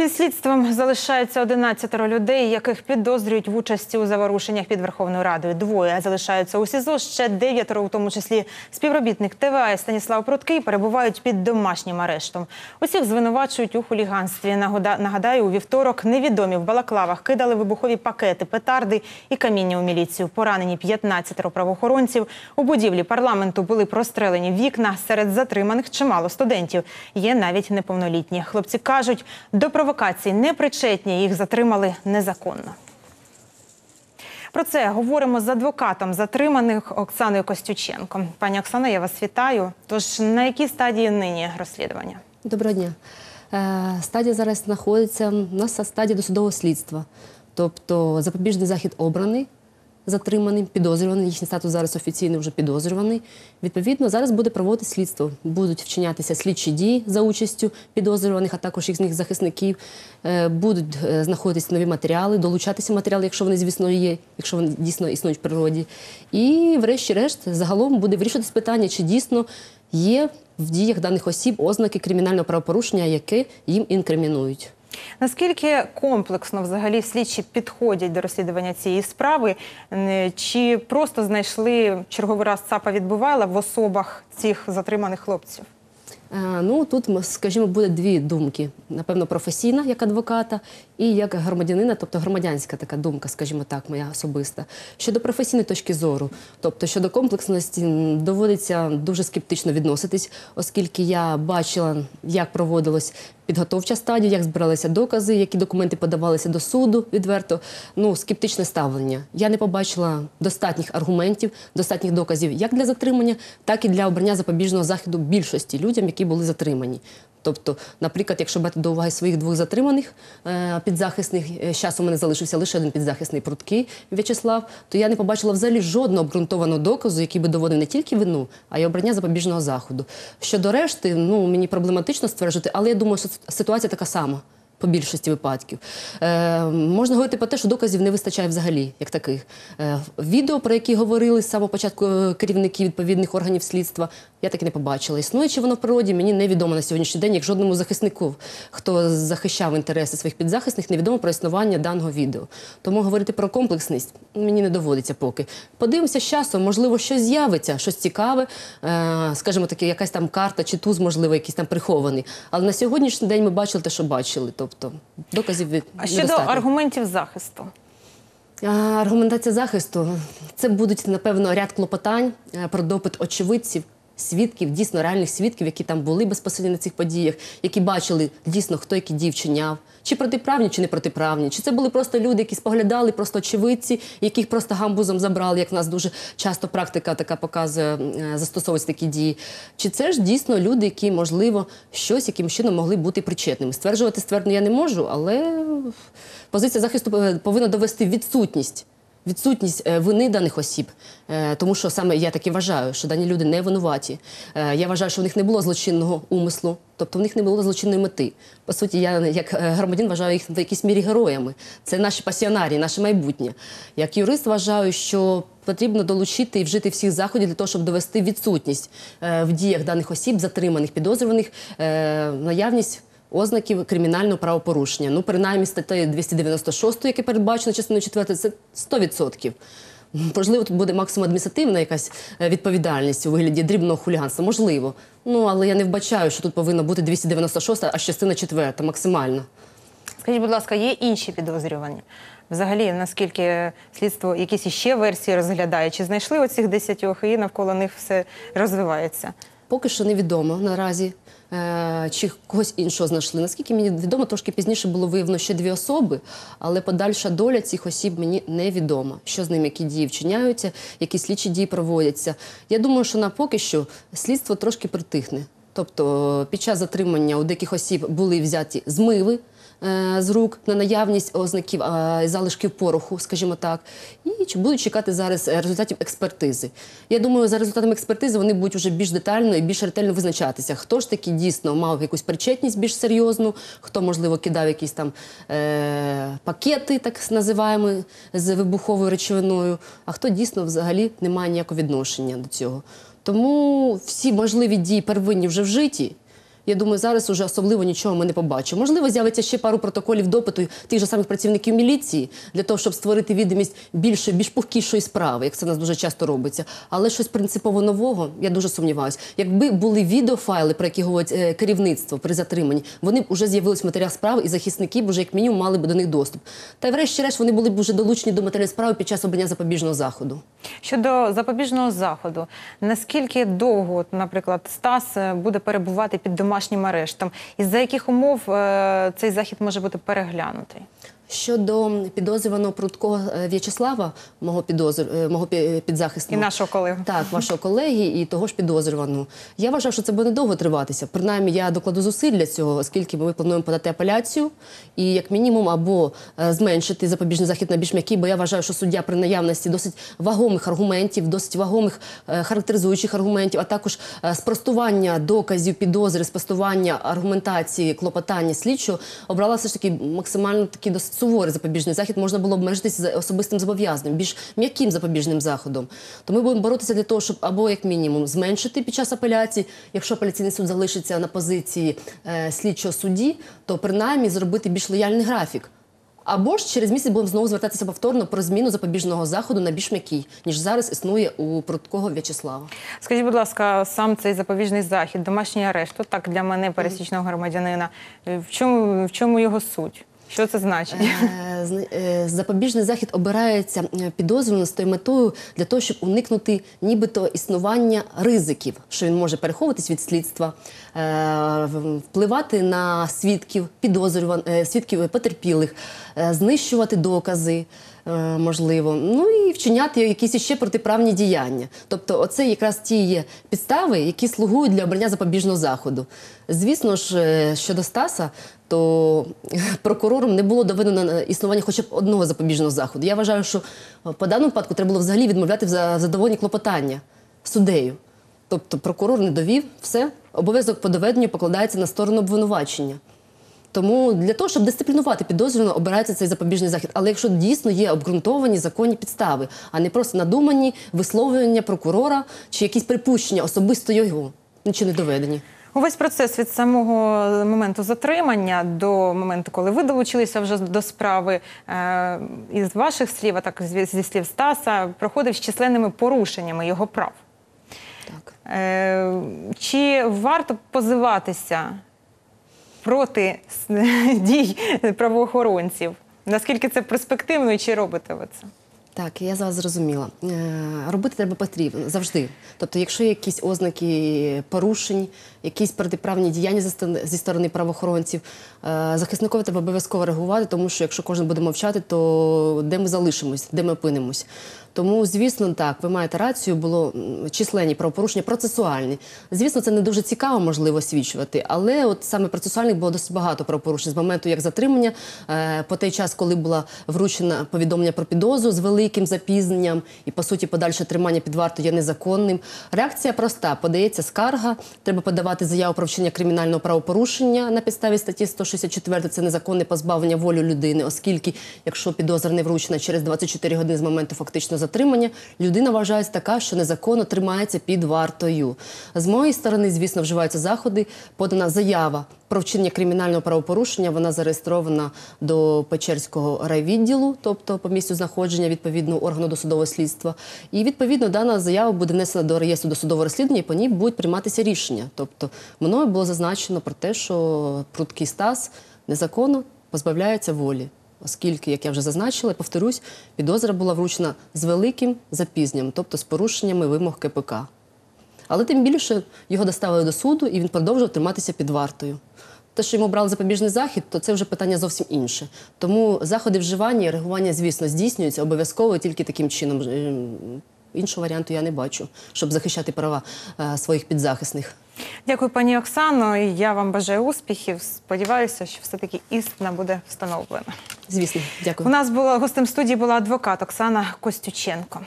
Під слідством залишаються 11 людей, яких підозрюють в участі у заворушеннях під Верховною Радою. Двоє залишаються у СІЗО. Ще дев'ятеро, у тому числі співробітник ТВА Станіслав Пруткий, перебувають під домашнім арештом. Усіх звинувачують у хуліганстві. Нагадаю, у вівторок невідомі в балаклавах кидали вибухові пакети, петарди і каміння у міліцію. Поранені 15 правоохоронців. У будівлі парламенту були прострелені вікна. Серед затриманих чимало студентів. Є навіть неповнолітні. Хлопці кажуть, до провокацій не причетні, їх затримали незаконно. Про це говоримо з адвокатом затриманих Оксаною Костюченко. Пані Оксано, я вас вітаю. Тож на якій стадії нині розслідування? Доброго дня. Е, Стадія зараз знаходиться на стадії досудового слідства. Тобто запобіжний захід обраний, затриманий, підозрюваний. Їхній статус зараз офіційно вже підозрюваний. Відповідно, зараз буде проводити слідство. Будуть вчинятися слідчі дії за участю підозрюваних, а також їхніх захисників. Е, Будуть е, знаходитися нові матеріали, долучатися матеріали, якщо вони, звісно, є, якщо вони дійсно існують в природі. І, врешті-решт, загалом буде вирішуватись питання, чи дійсно є в діях даних осіб ознаки кримінального правопорушення, яке їм інкримінують. Наскільки комплексно взагалі слідчі підходять до розслідування цієї справи? Чи просто знайшли черговий раз ЦАПа відбувала в особах цих затриманих хлопців? Е, Ну тут, скажімо, буде дві думки: напевно, професійна як адвоката і як громадянина, тобто громадянська така думка, скажімо так, моя особиста. Щодо професійної точки зору, тобто щодо комплексності, доводиться дуже скептично відноситись, оскільки я бачила, як проводилось підготовча стадія, як збиралися докази, які документи подавалися до суду відверто. Ну, скептичне ставлення. Я не побачила достатніх аргументів, достатніх доказів як для затримання, так і для обрання запобіжного заходу більшості людям, які були затримані. Тобто, наприклад, якщо брати до уваги своїх двох затриманих е, підзахисних, зараз у мене залишився лише один підзахисний прудкий В'ячеслав, то я не побачила взагалі жодного обґрунтованого доказу, який би доводив не тільки вину, а й обрання запобіжного заходу. Щодо решти, ну мені проблематично стверджувати, але я думаю, що ситуація така сама. По більшості випадків е, можна говорити про те, що доказів не вистачає взагалі, як таких. Е, відео, про які говорили з самого початку е, керівники відповідних органів слідства, я так і не побачила. Існує чи воно в природі, мені невідомо на сьогоднішній день, як жодному захиснику, хто захищав інтереси своїх підзахисних, невідомо про існування даного відео. Тому говорити про комплексність мені не доводиться поки. Подивимося з часом, можливо, щось з'явиться, щось цікаве, е, скажімо таке, якась там карта чи туз, можливо, якийсь там прихований. Але на сьогоднішній день ми бачили те, що бачили. Тобто доказів від А щодо аргументів захисту? Аргументація захисту це будуть напевно ряд клопотань е, про допит очевидців. Свідків, дійсно реальних свідків, які там були безпосередньо на цих подіях, які бачили дійсно, хто які дії вчиняв, чи протиправні, чи не протиправні, чи це були просто люди, які споглядали, просто очевидці, яких просто гамбузом забрали, як в нас дуже часто практика така показує, е, застосовують такі дії. Чи це ж дійсно люди, які, можливо, щось яким чином могли бути причетними? Стверджувати ствердно я не можу, але позиція захисту е, повинна довести відсутність. Відсутність е, вини даних осіб, Е, тому що саме я так і вважаю, що дані люди не винуваті. Е, Я вважаю, що в них не було злочинного умислу, тобто в них не було злочинної мети. По суті, я як громадян вважаю їх в якійсь мірі героями. Це наші пасіонарії, наше майбутнє. Як юрист вважаю, що потрібно долучити і вжити всіх заходів для того, щоб довести відсутність в діях даних осіб, затриманих, підозрюваних, наявність ознаків кримінального правопорушення. Ну, принаймні, статтею 296, яке передбачено частиною 4, це 100%. Можливо, тут буде максимум адміністративна якась е, відповідальність у вигляді дрібного хуліганства. Можливо. Ну, але я не вбачаю, що тут повинна бути 296, а частина 4 максимально. Скажіть, будь ласка, є інші підозрювані? Взагалі, наскільки слідство якісь іще версії розглядає? Чи знайшли оцих десятьох і навколо них все розвивається? Поки що невідомо наразі, чи когось іншого знайшли. Наскільки мені відомо, трошки пізніше було виявлено ще дві особи, але подальша доля цих осіб мені невідома. Що з ними, які дії вчиняються, які слідчі дії проводяться. Я думаю, що на поки що слідство трошки притихне. Тобто під час затримання у деяких осіб були взяті змиви е, з рук на наявність ознаків е, залишків пороху, скажімо так, і будуть чекати зараз е, результатів експертизи. Я думаю, за результатами експертизи вони будуть вже більш детально і більш ретельно визначатися, хто ж таки дійсно мав якусь причетність більш серйозну, хто, можливо, кидав якісь там е- пакети, так називаємо, з вибуховою речовиною, а хто дійсно взагалі не має ніякого відношення до цього. Тому всі можливі дії первинні вже вжиті. Я думаю, зараз уже особливо нічого ми не побачимо. Можливо, з'явиться ще пару протоколів допиту тих же самих працівників міліції для того, щоб створити відомість більше, більш пухкішої справи, як це в нас дуже часто робиться. Але щось принципово нового, я дуже сумніваюся. Якби були відеофайли, про які говорить е, керівництво при затриманні, вони б вже з'явились в матеріал справи, і захисники б вже як мінімум мали б до них доступ. Та й врешті-решт вони були б вже долучені до матеріалів справи під час обрання запобіжного заходу. Щодо запобіжного заходу, наскільки довго, наприклад, Стас е, буде перебувати під домашнім арештом, і за яких умов е, цей захід може бути переглянутий? Щодо підозрюваного прудкого е, В'ячеслава, мого підозр, е, мого пі- І нашого колеги. Так, вашого колеги і того ж підозрюваного. Я вважав, що це буде довго триватися. Принаймні, я докладу зусиль для цього, оскільки ми плануємо подати апеляцію і як мінімум або е, зменшити запобіжний захід на більш м'який, бо я вважаю, що суддя при наявності досить вагомих аргументів, досить вагомих е, характеризуючих аргументів, а також е, спростування доказів підозри, спростування аргументації, клопотання слідчого обрала все ж таки максимально такий досить суворий запобіжний захід. Можна було обмежитися особистим зобов'язанням, більш м'яким запобіжним заходом. То ми будемо боротися для того, щоб або як мінімум зменшити під час апеляції, якщо апеляційний суд залишиться на позиції е, слідчого судді, то принаймні зробити більш лояльний графік. Або ж через місяць будемо знову звертатися повторно про зміну запобіжного заходу на більш м'який, ніж зараз існує у Пруткого В'ячеслава. Скажіть, будь ласка, сам цей запобіжний захід, домашній арешт, так для мене, пересічного громадянина. е, В чому, в чому його суть? Що це значить? Е, е, Запобіжний захід обирається е, підозрюваним з тою метою для того, щоб уникнути нібито існування ризиків, що він може переховуватись від слідства, впливати на свідків, підозрюван, е, свідків потерпілих, знищувати докази. Е, Можливо, ну і вчиняти якісь ще протиправні діяння. Тобто, оце якраз ті підстави, які слугують для обрання запобіжного заходу. Звісно ж, е, щодо Стаса, то прокурором не було доведено існування хоча б одного запобіжного заходу. Я вважаю, що е, по даному випадку треба було взагалі відмовляти в за- задоволенні клопотання суддею. Тобто прокурор не довів, все, обов'язок по доведенню покладається на сторону обвинувачення. Тому для того, щоб дисциплінувати підозрюваного, обирається цей запобіжний захід. Але якщо дійсно є обґрунтовані законні підстави, а не просто надумані висловлювання прокурора чи якісь припущення особисто його, нічого не доведені. Увесь процес від самого моменту затримання до моменту, коли ви долучилися вже до справи, е, із ваших слів, а так зі зі слів Стаса, проходив з численними порушеннями його прав. Так. Е, Чи варто позиватися проти дій правоохоронців? Наскільки це перспективно і чи робите ви це? Так, я вас зрозуміла. Е, Робити треба потрібно завжди. Тобто, якщо є якісь ознаки порушень, якісь протиправні діяння зі сторони правоохоронців, е, захисникові треба обов'язково реагувати, тому що якщо кожен буде мовчати, то де ми залишимось, де ми опинимось. Тому, звісно, так, ви маєте рацію, було численні правопорушення, процесуальні. Звісно, це не дуже цікаво, можливо, освічувати, але от саме процесуальних було досить багато правопорушень з моменту як затримання, е, по той час, коли було вручено повідомлення про підозру з великим запізненням, і по суті подальше тримання під вартою є незаконним. Реакція проста: подається скарга, треба подавати заяву про вчинення кримінального правопорушення на підставі статті 164 це незаконне позбавлення волі людини, оскільки, якщо підозра не вручена через 24 години з моменту фактичного затримання, людина вважається така, що незаконно тримається під вартою. З моєї сторони, звісно, вживаються заходи. Подана заява про вчинення кримінального правопорушення. Вона зареєстрована до Печерського райвідділу, тобто по місцю знаходження відповідного органу досудового слідства. І відповідно дана заява буде внесена до реєстру досудового розслідування, і по ній будуть прийматися рішення. Тобто мною було зазначено про те, що пруткий Стас незаконно позбавляється волі. Оскільки, як я вже зазначила, повторюсь, підозра була вручена з великим запізненням, тобто з порушеннями вимог КПК. Але тим більше його доставили до суду і він продовжував триматися під вартою. Те, що йому брали запобіжний захід, то це вже питання зовсім інше. Тому заходи вживання і реагування, звісно, здійснюються обов'язково тільки таким чином. Е, Іншого варіанту я не бачу, щоб захищати права е, своїх підзахисних. Дякую, пані Оксано. Я вам бажаю успіхів. Сподіваюся, що все-таки істина буде встановлена. Звісно, дякую. У нас була гостем студії була адвокат Оксана Костюченко.